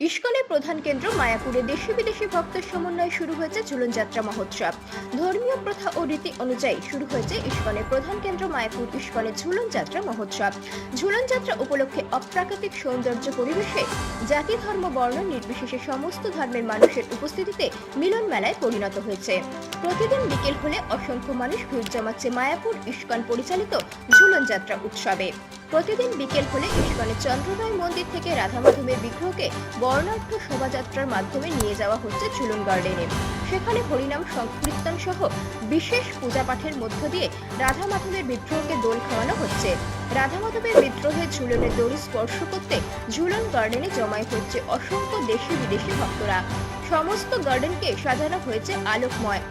ইস্কনের প্রধান কেন্দ্র মায়াপুরে দেশি বিদেশি ভক্তের সমন্বয়ে শুরু হয়েছে ঝুলন যাত্রা মহোৎসব। ধর্মীয় প্রথা ও রীতি অনুযায়ী শুরু হয়েছে ইস্কনের প্রধান কেন্দ্র মায়াপুর ইস্কনের ঝুলন যাত্রা মহোৎসব। ঝুলন যাত্রা উপলক্ষে অপ্রাকৃতিক সৌন্দর্য পরিবেশে জাতি, ধর্ম, বর্ণ নির্বিশেষে সমস্ত ধর্মের মানুষের উপস্থিতিতে মিলন মেলায় পরিণত হয়েছে। প্রতিদিন বিকেল হলে অসংখ্য মানুষ ভিড় জমাচ্ছে মায়াপুর ইস্কন পরিচালিত ঝুলন যাত্রা উৎসবে। প্রতিদিন বিকেল হলে ইস্কনের চন্দ্রোদয় মন্দির থেকে রাধা মাধবের বিগ্রহকে বর্ণাঢ্য শোভাযাত্রার মাধ্যমে নিয়ে যাওয়া হচ্ছে চুলুন গার্ডেনে। সেখানে হরিনাম সংকীর্তন সহ বিশেষ পূজা পাঠের মধ্য দিয়ে রাধা মাধবের বিদ্রোহকে দোল খাওয়ানো হচ্ছে। রাধা মাধবের বিদ্রোহে ঝুলনের দোল স্পর্শ করতে ঝুলন গার্ডেনে জমায়েত হচ্ছে অসংখ্য দেশি বিদেশি ভক্তরা। সমস্ত গার্ডেনকে সাজানো হয়েছে আলোকময়।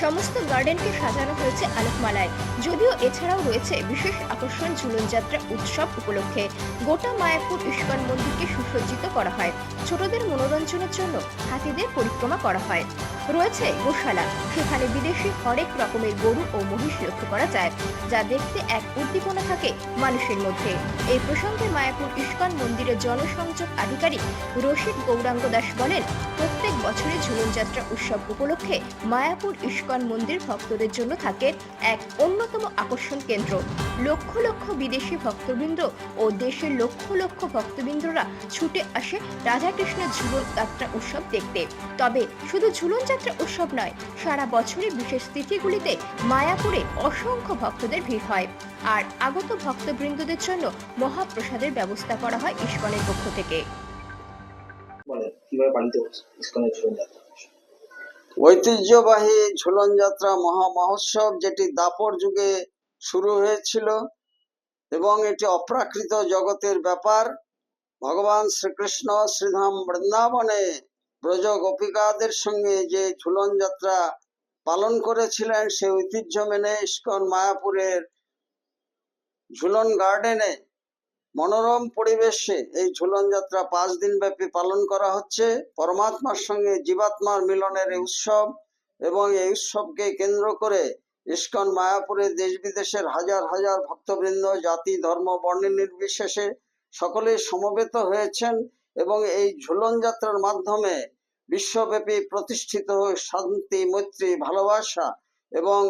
সমস্ত গার্ডেনকে সাজানো হয়েছে আলোকমালায়। যদিও এছাড়াও রয়েছে বিশেষ আকর্ষণ ঝুলন যাত্রা উৎসব উপলক্ষে। গোটা মায়াপুর ইস্কন মন্দিরকে সুসজ্জিত করা হয়। ছোটদের মনোরঞ্জনের জন্য হাতিদের পরিক্রমা করা হয়। রয়েছে গোশালা। সেখানে বিদেশি হরেক রকমের গরু ও মহিষ লক্ষ্য করা যায়, যা দেখতে এক উদ্দীপনা থাকে মানুষের মধ্যে। এই প্রসঙ্গে মায়াপুর ইস্কন মন্দিরের জনসংযোগ আধিকারিক রশিদ গৌরাঙ্গ দাস বলেন, প্রত্যেক বছরে ঝুলন যাত্রা উৎসব উপলক্ষে মায়াপুর ইস্কন মন্দির ভক্তদের জন্য থাকে এক অন্যতম আকর্ষণ কেন্দ্র। লক্ষ লক্ষ বিদেশি ভক্তবৃন্দ ও দেশের লক্ষ লক্ষ ভক্তবৃন্দরা ছুটে আসে রাধাকৃষ্ণের ঝুলন যাত্রা উৎসব দেখতে। তবে শুধু ঝুলন যাত্রা উৎসব নয়, সারা বছরে বিশেষ তিথিগুলিতে মায়াপুরে অসংখ্য ভক্তদের ভিড় হয়। আর আগত ভক্তবৃন্দদের জন্য মহাপ্রসাদের ব্যবস্থা করা হয় ইস্কনের পক্ষ থেকে। কীভাবে পালিত ইসকনের ঝুলন যাত্রা ঐতিহ্যবাহী ঝুলন যাত্রা মহা মহোৎসব যেটি দাপর যুগে শুরু হয়েছিল এবং এটি অপ্রাকৃত জগতের ব্যাপার, ভগবান শ্রীকৃষ্ণ শ্রীধাম বৃন্দাবনে ব্রজ গোপিকাদের সঙ্গে যে ঝুলন যাত্রা পালন করেছিলেন, সে ঐতিহ্য মেনে ইস্কন মায়াপুরের ঝুলন গার্ডেনে মনোরম পরিবেশে এই ঝুলন যাত্রা পাঁচ দিন ব্যাপী পালন করা হচ্ছে। পরমাত্মার সঙ্গে জীবাত্মার মিলনের এই উৎসব এবং এই উৎসবকে কেন্দ্র করে ইস্কন, মায়াপুরে দেশ বিদেশের হাজার হাজার ভক্তবৃন্দ, জাতি, ধর্ম বর্ণ নির্বিশেষে সকলে সমবেত হয়েছেন এবং এই ঝুলন যাত্রার মাধ্যমে বিশ্বব্যাপী প্রতিষ্ঠিত হোক শান্তি, মৈত্রী, ভালোবাসা এবং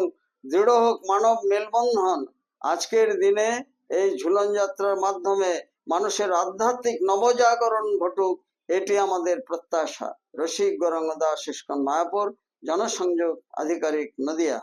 দৃঢ় হোক মানব মেলবন্ধন আজকের দিনে এই ঝুলন যাত্রার মাধ্যমে মানুষের আধ্যাত্মিক নবজাগরণ ঘটুক, এটি আমাদের প্রত্যাশা। রসিক গরঙ্গদা শিষ্কন মায়াপুর, জনসংযোগ আধিকারিক নদিয়া।